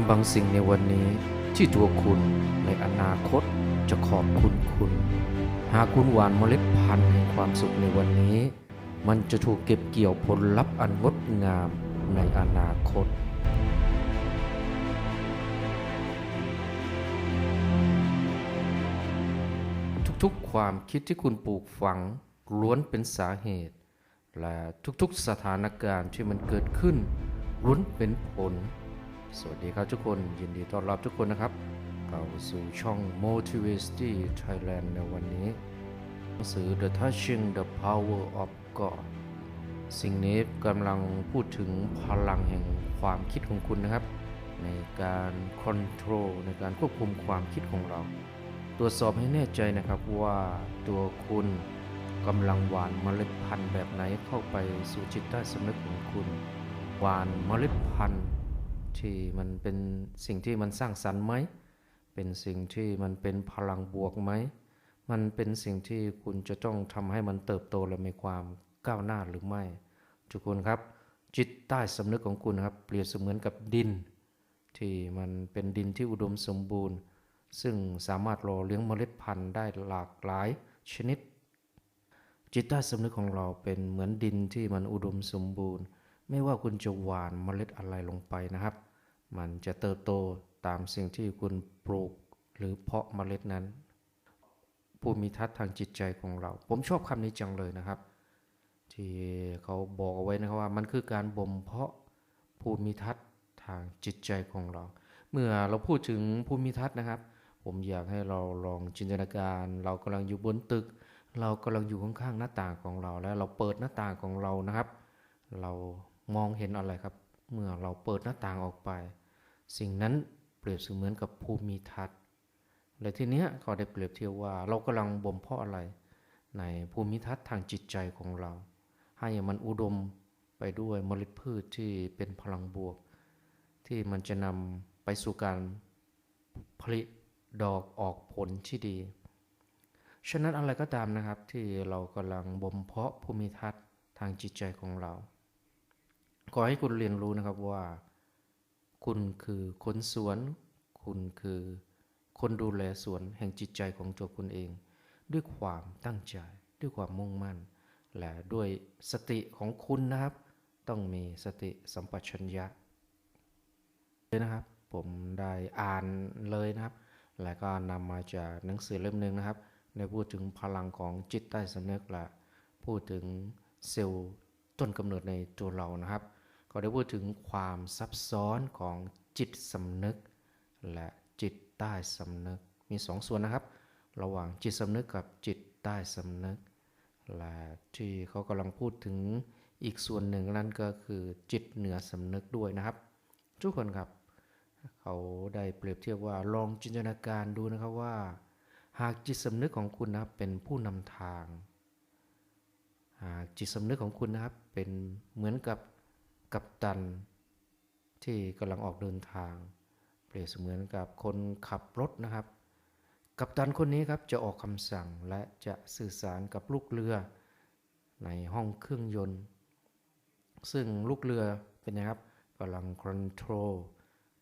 ำบางสิ่งในวันนี้ที่ตัวคุณในอนาคตจะขอบคุณคุณ หากคุณหวานเมล็ดพันธุ์แห่งความสุขในวันนี้ มันจะถูกเก็บเกี่ยวผลลัพธ์อันงดงามในอนาคต ทุกๆความคิดที่คุณปลูกฝังล้วนเป็นสาเหตุ และทุกๆสถานการณ์ที่มันเกิดขึ้นล้วนเป็นผล สวัสดีครับทุกคนยินดีต้อนรับทุกคนนะครับเข้าสู่ช่อง Motivate Thailand ในวันนี้หนังสือ The Touching the Power of God สิ่งนี้กำลังพูดถึงพลังแห่งความคิดของคุณนะครับ ในการค o n t r o l ในการควบคุมความคิดของเรา ตรวจสอบให้แน่ใจนะครับว่าตัวคุณกำลังหวานเมล็ดพันธุ์แบบไหนเข้าไปสู่จิตใต้สำนึกของคุณ หวานเมล็ดพันธุ์ ที่มันเป็นสิ่งที่มันสร้างสรรค์ไหม เป็นสิ่งที่มันเป็นพลังบวกไหม มันเป็นสิ่งที่คุณจะต้องทำให้มันเติบโตและมีความก้าวหน้าหรือไม่ ทุกคนครับ จิตใต้สำนึกของคุณครับเปรียบเสมือนกับดิน ที่มันเป็นดินที่อุดมสมบูรณ์ ซึ่งสามารถรอเลี้ยงเมล็ดพันธุ์ได้หลากหลายชนิดจิตใต้สำนึกของเราเป็นเหมือนดินที่มันอุดมสมบูรณ์ ไม่ว่าคุณจะหว่านเมล็ดอะไรลงไปนะครับ มันจะเติบโตตามสิ่งที่คุณปลูกหรือเพาะเมล็ดนั้น ผู้มีทัศน์ทางจิตใจของเรา ผมชอบคำนี้จังเลยนะครับ ที่เขาบอกเอาไว้นะครับว่ามันคือการบ่มเพาะภูมิทัศน์ทางจิตใจของเรา เมื่อเราพูดถึงภูมิทัศน์นะครับ ผมอยากให้เราลองจินตนาการ เรากำลังอยู่บนตึก เรากำลังอยู่ข้างๆหน้าต่างของเรา แล้วเราเปิดหน้าต่างของเรานะครับ เรา มองเห็นอะไรครับ เมื่อเราเปิดหน้าต่างออกไป สิ่งนั้นเปรียบเสมือนกับภูมิทัศน์และทีเนี้ยเขาได้เปรียบเทียบว่า เรากำลังบ่มเพาะอะไร ในภูมิทัศน์ทางจิตใจของเรา ให้มันอุดมไปด้วยเมล็ดพืชที่เป็นพลังบวก ที่มันจะนำไปสู่การผลิตดอกออกผลที่ดี ฉะนั้นอะไรก็ตามนะครับที่เรากำลังบ่มเพาะภูมิทัศน์ทางจิตใจของเรา ขอให้คุณเรียนรู้นะครับว่า คุณคือคนสวน คุณคือคนดูแลสวนแห่งจิตใจของตัวคุณเอง ด้วยความตั้งใจ ด้วยความมุ่งมั่น และด้วยสติของคุณนะครับ ต้องมีสติสัมปชัญญะเลยนะครับ ผมได้อ่านเลยนะครับ และก็นำมาจากหนังสือเล่มหนึ่งนะครับได้พูดถึงพลังของจิตใต้สำนึกและพูดถึงเซลล์ต้นกำเนิดในตัวเรานะครับ ก็ได้พูดถึงความซับซ้อนของจิตสำนึก และจิตใต้สำนึก มีสองส่วนนะครับ ระหว่างจิตสำนึกกับจิตใต้สำนึก และที่เขากำลังพูดถึงอีกส่วนหนึ่งนั่นก็คือจิตเหนือสำนึกด้วยนะครับ ทุกคนครับ เขาได้เปรียบเทียบว่าลองจินตนาการดูนะครับว่า หากจิตสำนึกของคุณนะครับเป็นผู้นำทาง หากจิตสำนึกของคุณนะครับเป็นเหมือนกับ กัปตันที่กำลังออกเดินทาง เปรียบเสมือนกับคนขับรถนะครับ กัปตันคนนี้ครับจะออกคำสั่งและจะสื่อสารกับลูกเรือในห้องเครื่องยนต์ ซึ่งลูกเรือเป็นไงครับกำลังคอนโทรล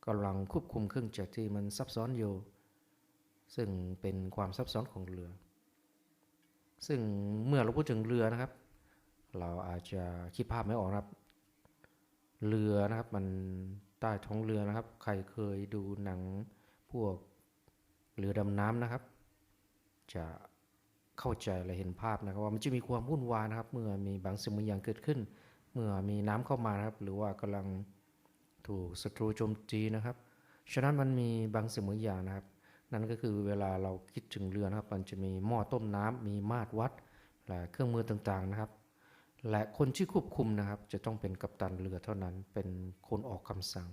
กำลังควบคุมเครื่องจักรที่มันซับซ้อนอยู่ ซึ่งเป็นความซับซ้อนของเรือ ซึ่งเมื่อเราพูดถึงเรือนะครับ เราอาจจะคิดภาพไม่ออกครับ เรือนะครับ มันใต้ท้องเรือนะครับ ใครเคยดูหนังพวกเรือดำน้ำนะครับ จะเข้าใจและเห็นภาพนะครับว่ามันจะมีความวุ่นวายนะครับ เมื่อมีบางสิ่งบางอย่างเกิดขึ้น เมื่อมีน้ำเข้ามานะครับ หรือว่ากำลังถูกศัตรูโจมตีนะครับ ฉะนั้นมันมีบางสิ่งบางอย่างนะครับ นั่นก็คือเวลาเราคิดถึงเรือนะครับ มันจะมีหม้อต้มน้ำมีมาตรวัดและเครื่องมือต่างๆนะครับ และคนที่ควบคุมนะครับ จะต้องเป็นกัปตันเรือเท่านั้นเป็นคนออกคำสั่ง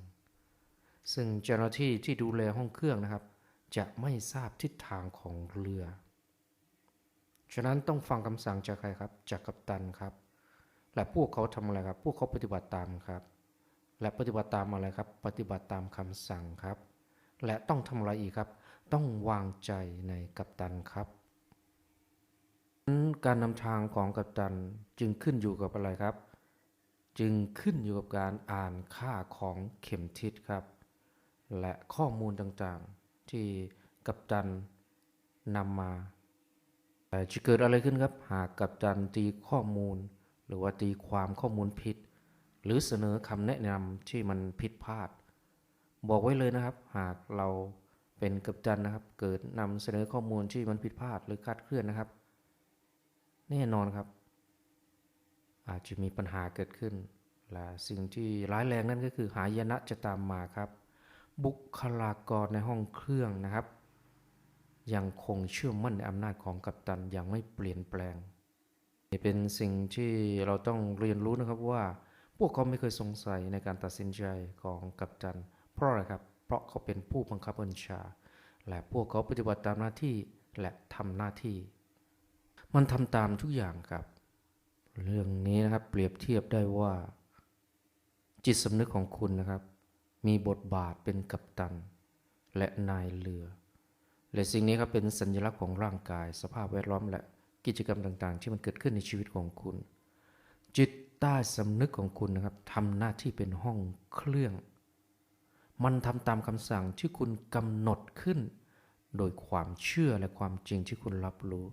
ซึ่งเจ้าหน้าที่ที่ดูแลห้องเครื่องนะครับ จะไม่ทราบทิศทางของเรือ ฉะนั้นต้องฟังคำสั่งจากใครครับ จากกัปตันครับ และพวกเขาทำอะไรครับ พวกเขาปฏิบัติตามครับ และปฏิบัติตามอะไรครับ ปฏิบัติตามคำสั่งครับ และต้องทำอะไรอีกครับ ต้องวางใจในกัปตันครับ การนำทางของกัปตันจึงขึ้นอยู่กับอะไรครับ จึงขึ้นอยู่กับการอ่านค่าของเข็มทิศครับ และข้อมูลต่างๆที่กัปตันนำมาแต่จะเกิดอะไรขึ้นครับ หากกัปตันตีข้อมูล หรือว่าตีความข้อมูลผิด หรือเสนอคำแนะนำที่มันผิดพลาด บอกไว้เลยนะครับ หากเราเป็นกัปตันนะครับ เกิดนำเสนอข้อมูลที่มันผิดพลาดหรือคลาดเคลื่อนนะครับ แน่นอนครับ อาจจะมีปัญหาเกิดขึ้น และสิ่งที่ร้ายแรงนั่นก็คือหายนะจะตามมาครับ บุคลากรในห้องเครื่องนะครับ ยังคงเชื่อมั่นในอำนาจของกัปตันอย่างไม่เปลี่ยนแปลงนี่เป็นสิ่งที่เราต้องเรียนรู้นะครับว่า พวกเขาไม่เคยสงสัยในการตัดสินใจของกัปตัน เพราะอะไรครับ เพราะเขาเป็นผู้บังคับบัญชา และพวกเขาปฏิบัติตามหน้าที่และทำหน้าที่ มันทำตามทุกอย่างครับ เรื่องนี้นะครับเปรียบเทียบได้ว่า จิตสำนึกของคุณนะครับ มีบทบาทเป็นกัปตัน และนายเรือ และสิ่งนี้ครับเป็นสัญลักษณ์ของร่างกาย สภาพแวดล้อมและกิจกรรมต่างๆ ที่มันเกิดขึ้นในชีวิตของคุณ จิตใต้สำนึกของคุณนะครับทำหน้าที่เป็นห้องเครื่อง มันทำตามคำสั่งที่คุณกำหนดขึ้น โดยความเชื่อและความจริงที่คุณรับรู้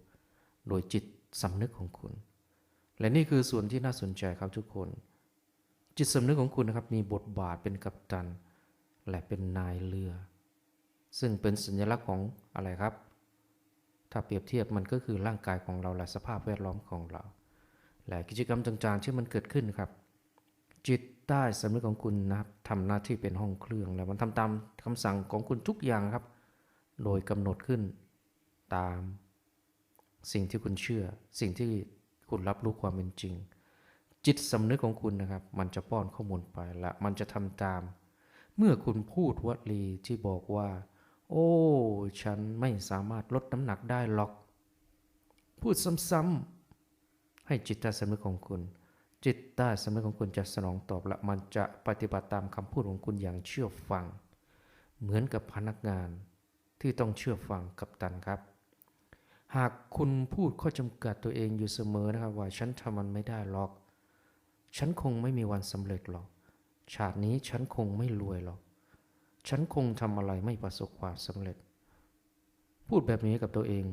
โดยจิตสำนึกของคุณ และนี่คือส่วนที่น่าสนใจครับทุกคน จิตสำนึกของคุณนะครับมีบทบาทเป็นกัปตัน และเป็นนายเรือ ซึ่งเป็นสัญลักษณ์ของอะไรครับ ถ้าเปรียบเทียบมันก็คือร่างกายของเราและสภาพแวดล้อมของเรา และกิจกรรมต่างๆที่มันเกิดขึ้นครับ จิตใต้สำนึกของคุณนะครับทำหน้าที่เป็นห้องเครื่องและมันทำตามคำสั่งของคุณทุกอย่างครับ โดยกำหนดขึ้นตาม สิ่งที่คุณเชื่อ สิ่งที่คุณรับรู้ความเป็นจริง จิตสำนึกของคุณนะครับ มันจะป้อนข้อมูลไปและมันจะทำตาม เมื่อคุณพูดวลีที่บอกว่า โอ้ ฉันไม่สามารถลดน้ำหนักได้หรอก พูดซ้ำๆให้จิตใต้สำนึกของคุณ จิตใต้สำนึกของคุณจะสนองตอบ และมันจะปฏิบัติตามคำพูดของคุณอย่างเชื่อฟัง เหมือนกับพนักงานที่ต้องเชื่อฟังกับตันครับ หากคุณพูดข้อจำกัดตัวเองอยู่เสมอนะครับว่าฉันทำมันไม่ได้หรอก ฉันคงไม่มีวันสำเร็จหรอก ชาตินี้ฉันคงไม่รวยหรอก ฉันคงทำอะไรไม่ประสบความสำเร็จ พูดแบบนี้กับตัวเอง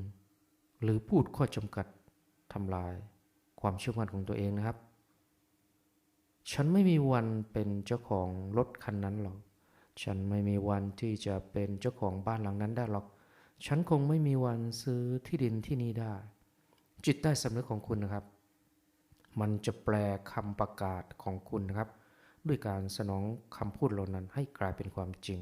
หรือพูดข้อจำกัดทำลาย ความเชื่อมั่นของตัวเองนะครับ ฉันไม่มีวันเป็นเจ้าของรถคันนั้นหรอก ฉันไม่มีวันที่จะเป็นเจ้าของบ้านหลังนั้นได้หรอก ฉันคงไม่มีวันซื้อที่ดินที่นี่ได้ จิตใต้สำนึกของคุณนะครับ มันจะแปลคำประกาศของคุณนะครับ ด้วยการสนองคำพูดเหล่านั้นให้กลายเป็นความจริง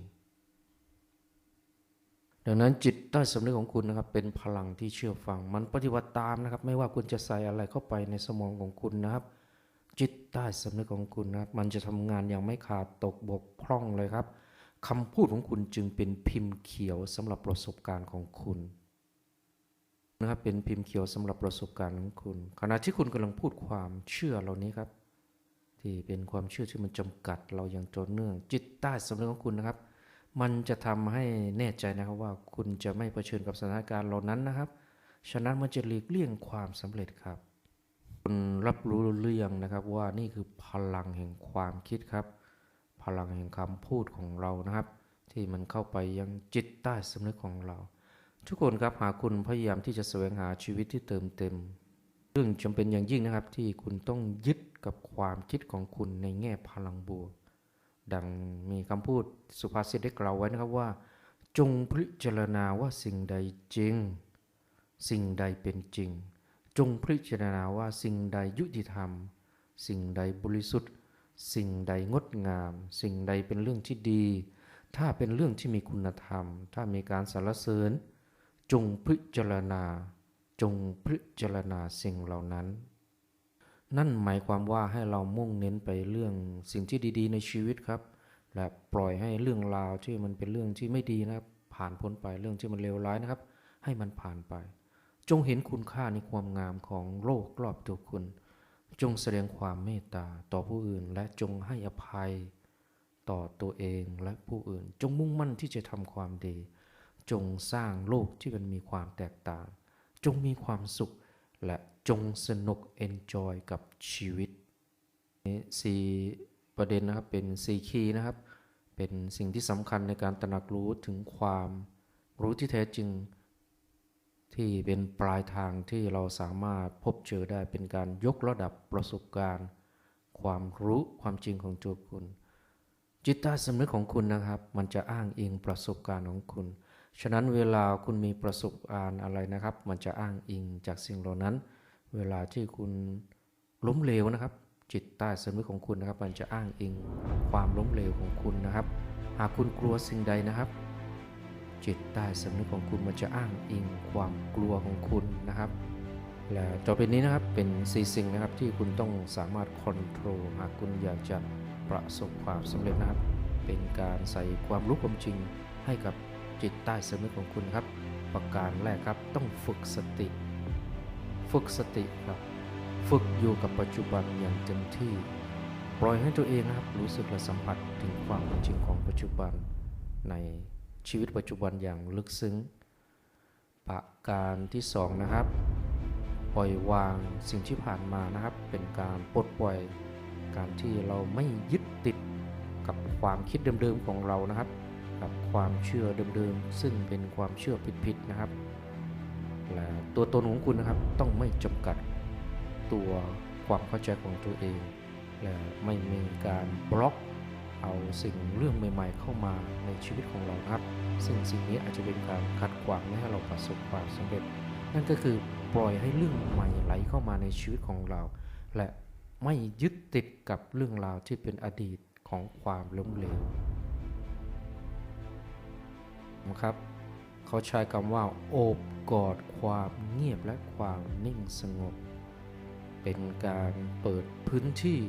ดังนั้นจิตใต้สำนึกของคุณนะครับ เป็นพลังที่เชื่อฟัง มันปฏิบัติตามนะครับ ไม่ว่าคุณจะใส่อะไรเข้าไปในสมองของคุณนะครับ จิตใต้สำนึกของคุณนะครับ มันจะทำงานอย่างไม่ขาดตกบกพร่องเลยครับ คำพูดของคุณจึงเป็นพิมพ์เขียวสำหรับประสบการณ์ของคุณนะครับเป็นพิมพ์เขียวสำหรับประสบการณ์ของคุณ ขณะที่คุณกำลังพูดความเชื่อเหล่านี้ครับ ที่เป็นความเชื่อที่มันจำกัดเราอย่างต่อเนื่อง จิตใต้สำนึกของคุณนะครับ มันจะทำให้แน่ใจนะครับว่าคุณจะไม่เผชิญกับสถานการณ์เหล่านั้นนะครับ ฉะนั้นมันจะหลีกเลี่ยงความสำเร็จครับ คุณรับรู้หรืองนะครับว่านี่คือพลังแห่งความคิดครับ พลังแห่งคำพูดของเรานะครับ ที่มันเข้าไปยังจิตใต้สำนึกของเรา ทุกคนครับหากคุณพยายามที่จะแสวงหาชีวิตที่เติมเต็มเรื่องจำเป็นอย่างยิ่งนะครับที่คุณต้องยึดกับความคิดของคุณในแง่พลังบวก ดังมีคำพูดสุภาษิตได้กล่าวไว้นะครับว่า จงพิจารณาว่าสิ่งใดจริง สิ่งใดเป็นจริง จงพิจารณาว่าสิ่งใดยุติธรรม สิ่งใดบริสุทธิ์ สิ่งใดงดงาม สิ่งใดเป็นเรื่องที่ดี ถ้าเป็นเรื่องที่มีคุณธรรม ถ้ามีการสรรเสริญ จงพิจารณา จงพิจารณาสิ่งเหล่านั้น นั่นหมายความว่าให้เรามุ่งเน้นไปเรื่องสิ่งที่ดี ๆ ในชีวิตครับ และปล่อยให้เรื่องราวที่มันเป็นเรื่องที่ไม่ดีนะครับ ผ่านพ้นไปเรื่องที่มันเลวร้ายนะครับ ให้มันผ่านไป จงเห็นคุณค่าในความงามของโลกรอบตัวคุณ จงแสดงความเมตตาต่อผู้อื่น และจงให้อภัยต่อตัวเองและผู้อื่น จงมุ่งมั่นที่จะทำความดี จงสร้างโลกที่มันมีความแตกต่าง จงมีความสุข และจงสนุก enjoy กับชีวิตนี่สี่ประเด็นนะครับเป็นสี่คีย์นะครับ เป็นสิ่งที่สำคัญในการตระหนักรู้ถึงความรู้ที่แท้จริง ที่เป็นปลายทางที่เราสามารถพบเจอได้เป็นการยกระดับประสบการณ์ ความรู้ความจริงของตัวคุณ จิตใต้สำนึกของคุณนะครับ มันจะอ้างอิงประสบการณ์ของคุณ ฉะนั้นเวลาคุณมีประสบการณ์อะไรนะครับ มันจะอ้างอิงจากสิ่งเหล่านั้น เวลาที่คุณล้มเหลวนะครับ จิตใต้สำนึกของคุณนะครับ มันจะอ้างอิงความล้มเหลวของคุณนะครับ หากคุณกลัวสิ่งใดนะครับ จิตใต้สำนึกของคุณมันจะอ้างอิงความกลัวของคุณนะครับ และต่อไปนี้นะครับเป็นสี่สิ่งนะครับที่คุณต้องสามารถคอนโทรลหากคุณอยากจะประสบความสำเร็จนะครับ เป็นการใส่ความรู้ความจริงให้กับจิตใต้สำนึกของคุณครับ ประการแรกครับต้องฝึกสติ ฝึกสติครับ ฝึกอยู่กับปัจจุบันอย่างเต็มที่ ปล่อยให้ตัวเองนะครับรู้สึกและสัมผัสถึงความเป็นจริงของปัจจุบันใน ชีวิตปัจจุบันอย่างลึกซึ้ง ประการที่สองนะครับ ปล่อยวางสิ่งที่ผ่านมานะครับ เป็นการปลดปล่อยการที่เราไม่ยึดติดกับความคิดเดิมๆของเรานะครับ กับความเชื่อเดิมๆซึ่งเป็นความเชื่อผิดๆนะครับและตัวตนของคุณนะครับต้องไม่จำกัดตัวความเข้าใจของตัวเอง และไม่มีการบล็อก เอาสิ่งเรื่องใหม่ ๆ เข้ามาในชีวิตของเราครับ ซึ่งสิ่งนี้อาจจะเป็นการขัดขวางไม่ให้เราประสบความสำเร็จ นั่นก็คือปล่อยให้เรื่องใหม่ไหลเข้ามาในชีวิตของเรา และไม่ยึดติดกับเรื่องราวที่เป็นอดีตของความล้มเหลวนะครับเขาใช้คำว่า โอบกอดความเงียบและความนิ่งสงบ เป็นการเปิดพื้นที่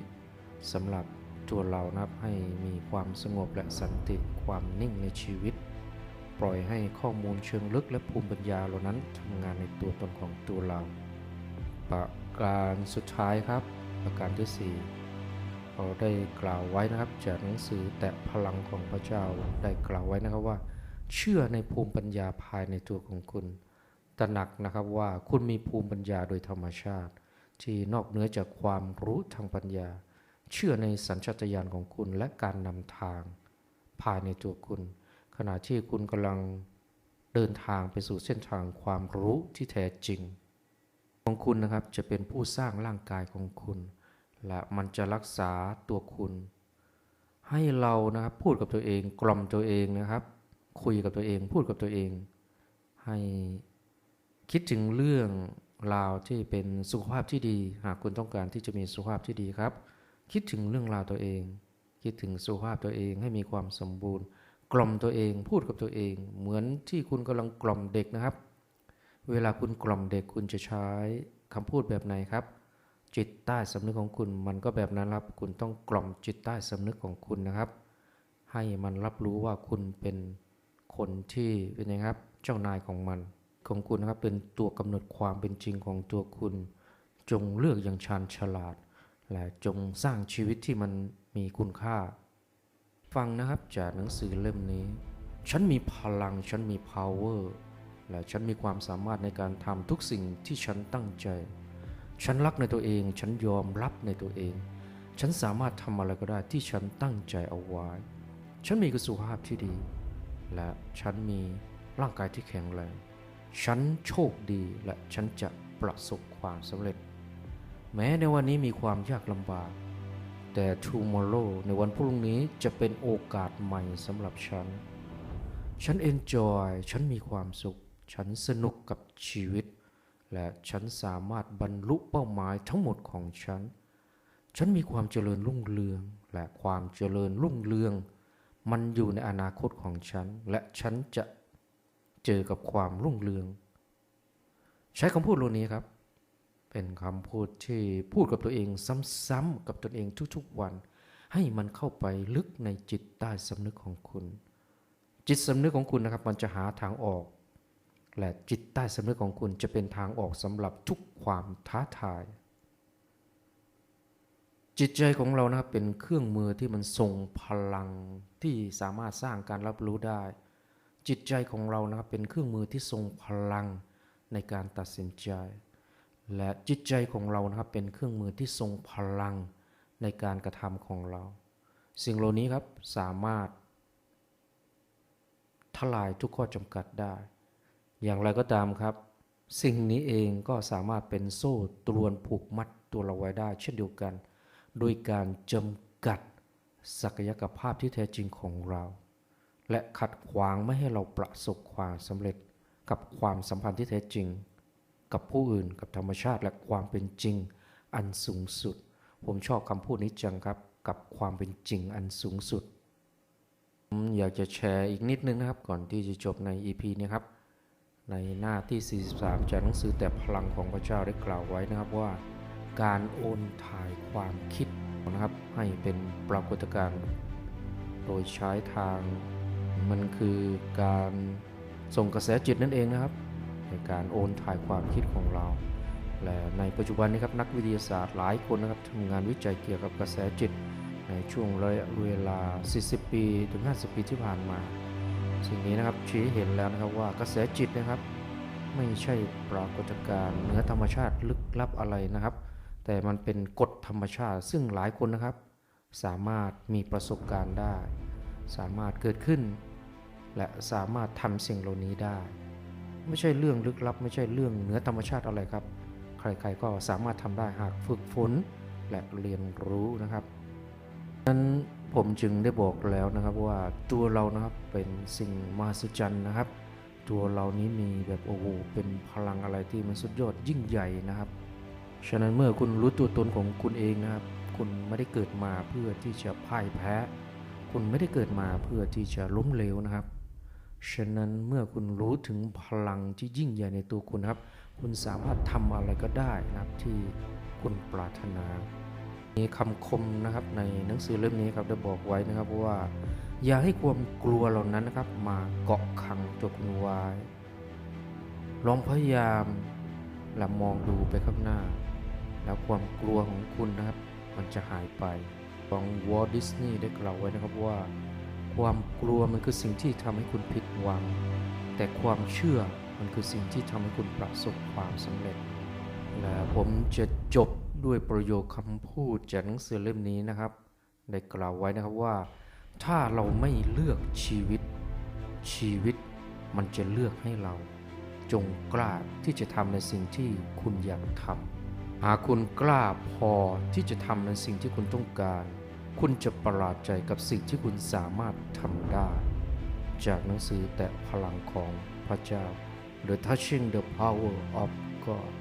สำหรับ ตัวเรานะครับให้มีความสงบและสันติความนิ่งในชีวิต ปล่อยให้ข้อมูลเชิงลึกและภูมิปัญญาเหล่านั้นทำงานในตัวตนของตัวเรา ประการสุดท้ายครับ ประการที่ 4 เราได้กล่าวไว้นะครับ จากหนังสือแต่พลังของพระเจ้าได้กล่าวไว้นะครับว่า เชื่อในภูมิปัญญาภายในตัวของคุณตระหนักนะครับว่าคุณมีภูมิปัญญาโดยธรรมชาติ ที่นอกเหนือจากความรู้ทางปัญญา เชื่อในสัญชาตญาณของคุณและการนำทางภายในตัวคุณ ขณะที่คุณกำลังเดินทางไปสู่เส้นทางความรู้ที่แท้จริง ของคุณนะครับจะเป็นผู้สร้างร่างกายของคุณ และมันจะรักษาตัวคุณ ให้เรานะครับพูดกับตัวเองกล่อมตัวเองนะครับ คุยกับตัวเองพูดกับตัวเอง ให้คิดถึงเรื่องราวที่เป็นสุขภาพที่ดี หากคุณต้องการที่จะมีสุขภาพที่ดีครับ คิดถึงเรื่องราวตัวเอง คิดถึงสุขภาพตัวเองให้มีความสมบูรณ์ กล่อมตัวเองพูดกับตัวเอง เหมือนที่คุณกำลังกล่อมเด็กนะครับ เวลาคุณกล่อมเด็กคุณจะใช้คำพูดแบบไหนครับ จิตใต้สำนึกของคุณมันก็แบบนั้นครับ คุณต้องกล่อมจิตใต้สำนึกของคุณนะครับ ให้มันรับรู้ว่าคุณเป็นคนที่เป็นไงครับ เจ้านายของมันของคุณนะครับเป็นตัวกำหนดความเป็นจริงของตัวคุณ จงเลือกอย่างชาญฉลาด และจงสร้างชีวิตที่มันมีคุณค่า ฟังนะครับจากหนังสือเล่มนี้ ฉันมีพลังฉันมี power และฉันมีความสามารถในการทำทุกสิ่งที่ฉันตั้งใจ ฉันรักในตัวเอง ฉันยอมรับในตัวเอง ฉันสามารถทำอะไรก็ได้ที่ฉันตั้งใจเอาไว้ ฉันมีสุขภาพที่ดี และฉันมีร่างกายที่แข็งแรง ฉันโชคดีและฉันจะประสบความสำเร็จ แม้ในวันนี้มีความยากลำบาก แต่ tomorrow ในวันพรุ่งนี้จะเป็นโอกาสใหม่สำหรับฉัน ฉัน enjoy ฉันมีความสุข ฉันสนุกกับชีวิต และฉันสามารถบรรลุเป้าหมายทั้งหมดของฉัน ฉันมีความเจริญรุ่งเรือง และความเจริญรุ่งเรือง มันอยู่ในอนาคตของฉัน และฉันจะเจอกับความรุ่งเรือง ใช้คำพูดเหล่านี้ครับ เป็นคำพูดที่พูดกับตัวเองซ้ำๆกับตนเองทุกๆวัน ให้มันเข้าไปลึกในจิตใต้สำนึกของคุณ จิตสำนึกของคุณนะครับมันจะหาทางออก และจิตใต้สำนึกของคุณจะเป็นทางออกสำหรับทุกความท้าทาย จิตใจของเรานะครับเป็นเครื่องมือที่มันทรงพลังที่สามารถสร้างการรับรู้ได้ จิตใจของเรานะครับเป็นเครื่องมือที่ทรงพลังในการตัดสินใจ และจิตใจของเรานะครับเป็นเครื่องมือที่ทรงพลังในการกระทำของเรา สิ่งเหล่านี้ครับสามารถ ทลายทุกข้อจำกัดได้ อย่างไรก็ตามครับ สิ่งนี้เองก็สามารถเป็นโซ่ตรวนผูกมัดตัวเราไว้ได้ เช่นเดียวกัน โดยการจำกัดศักยภาพที่แท้จริงของเรา และขัดขวางไม่ให้เราประสบความสำเร็จกับความสัมพันธ์ที่แท้จริง กับผู้อื่นกับธรรมชาติและความเป็นจริงอันสูงสุด ผมชอบคำพูดนี้จังครับ กับความเป็นจริงอันสูงสุดผมอยากจะแชร์อีกนิดนึงนะครับ ก่อนที่จะจบใน EP นี้ครับ ในหน้าที่ 43 จากหนังสือแต่พลังของพระเจ้าได้กล่าวไว้นะครับว่า การโอนถ่ายความคิดนะครับให้เป็นปรากฏการณ์โดยใช้ทาง มันคือการส่งกระแสจิตนั่นเองนะครับ ในการโอนถ่ายความคิดของเรา และในปัจจุบันนี้ครับนักวิทยาศาสตร์หลายคนนะครับทำงานวิจัยเกี่ยวกับกระแสจิต ในช่วงระยะเวลา 40 ปีถึง 50 ปีที่ผ่านมา สิ่งนี้นะครับชี้เห็นแล้วนะครับว่ากระแสจิตนะครับ ไม่ใช่ปรากฏการณ์เหนือธรรมชาติลึกลับอะไรนะครับ แต่มันเป็นกฎธรรมชาติ ซึ่งหลายคนนะครับ สามารถมีประสบการณ์ได้ สามารถเกิดขึ้น และสามารถทำสิ่งเหล่านี้ได้ ไม่ใช่เรื่องลึกลับ ไม่ใช่เรื่องเหนือธรรมชาติอะไรครับ ใครๆก็สามารถทำได้หากฝึกฝนและเรียนรู้นะครับนั้นผมจึงได้บอกแล้วนะครับว่าตัวเรานะครับเป็นสิ่งมหัศจรรย์นะครับ ตัวเรานี้มีแบบโอ้โหเป็นพลังอะไรที่มันสุดยอดยิ่งใหญ่นะครับฉะนั้นเมื่อคุณรู้ตัวตนของคุณเองนะครับ คุณไม่ได้เกิดมาเพื่อที่จะพ่ายแพ้ คุณไม่ได้เกิดมาเพื่อที่จะล้มเหลวนะครับ ฉะนั้นเมื่อคุณรู้ถึงพลังที่ยิ่งใหญ่ในตัวคุณครับ คุณสามารถทำอะไรก็ได้นะครับที่คุณปรารถนามีคำคมนะครับในหนังสือเล่มนี้ครับได้บอกไว้นะครับว่า อย่าให้ความกลัวเหล่านั้นนะครับ มาเกาะขังตัวคุณไว้ลองพยายามและมองดูไปข้างหน้า แล้วความกลัวของคุณนะครับ มันจะหายไปของวอลดิสนีย์ได้กล่าวไว้นะครับว่า ความกลัวมันคือสิ่งที่ทำให้คุณผิดหวัง แต่ความเชื่อมันคือสิ่งที่ทำให้คุณประสบความสำเร็จและผมจะจบด้วยประโยคคำพูดจากหนังสือเล่มนี้นะครับ ได้กล่าวไว้นะครับว่า ถ้าเราไม่เลือกชีวิต ชีวิตมันจะเลือกให้เรา จงกล้าที่จะทำในสิ่งที่คุณอยากทำหากคุณกล้าพอที่จะทำในสิ่งที่คุณต้องการ คุณจะประหลาดใจกับสิ่งที่คุณสามารถทำได้ จากหนังสือแต่พลังของพระเจ้า The Touching the Power of God